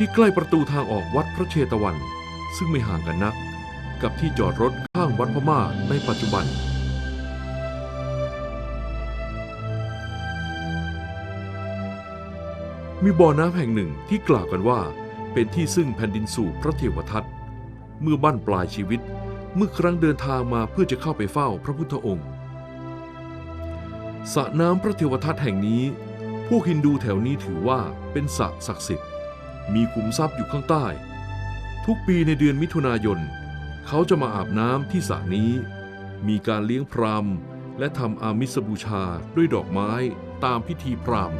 ที่ใกล้ประตูทางออกวัดพระเชตวัน ซึ่งไม่ห่างกันนัก กับที่จอดรถข้างวัดพม่าในปัจจุบัน มีบ่อน้ำแห่งหนึ่งที่กล่าวกันว่า เป็นที่ซึ่งแผ่นดินสู่พระเทวทัตเมื่อบั้นปลายชีวิตเมื่อครั้งเดินทางมาเพื่อจะเข้าไปเฝ้าพระพุทธองค์สระน้ำพระเทวทัตแห่งนี้ พวกฮินดูแถวนี้ถือว่าเป็นสระศักดิ์สิทธิ์ มีขุมทรัพย์อยู่ข้างใต้ ทุกปีในเดือนมิถุนายน เขาจะมาอาบน้ำที่สระนี้ มีการเลี้ยงพรามและทำอามิสบูชาด้วยดอกไม้ตามพิธีพราหมณ์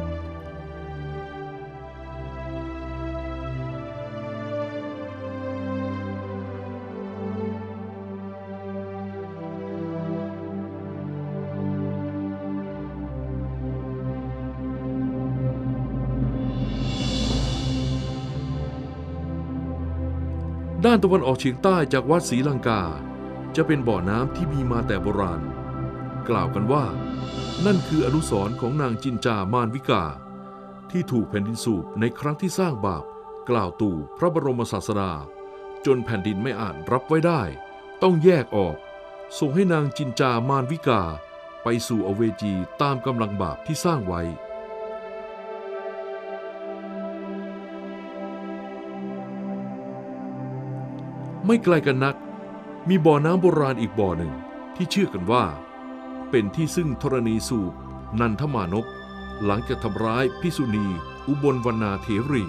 ด้านตะวันออกเฉียงใต้จากวัดศรีลังกา จะเป็นบ่อน้ำที่มีมาแต่โบราณ กล่าวกันว่า นั่นคืออนุสรณ์ของนางจินจามานวิกา ที่ถูกแผ่นดินสูบในครั้งที่สร้างบาป กล่าวตู่พระบรมศาสดา จนแผ่นดินไม่อาจรับไว้ได้ ต้องแยกออก ส่งให้นางจินจามานวิกา ไปสู่อเวจีตามกำลังบาปที่สร้างไว้ ไม่ไกลกันนัก มีบ่อน้ำโบราณอีกบ่อหนึ่งที่เชื่อกันว่า เป็นที่ซึ่งธรณีสูบนันทมานพหลังจากทำร้ายพิสุณี อุบลวรรณาเทรี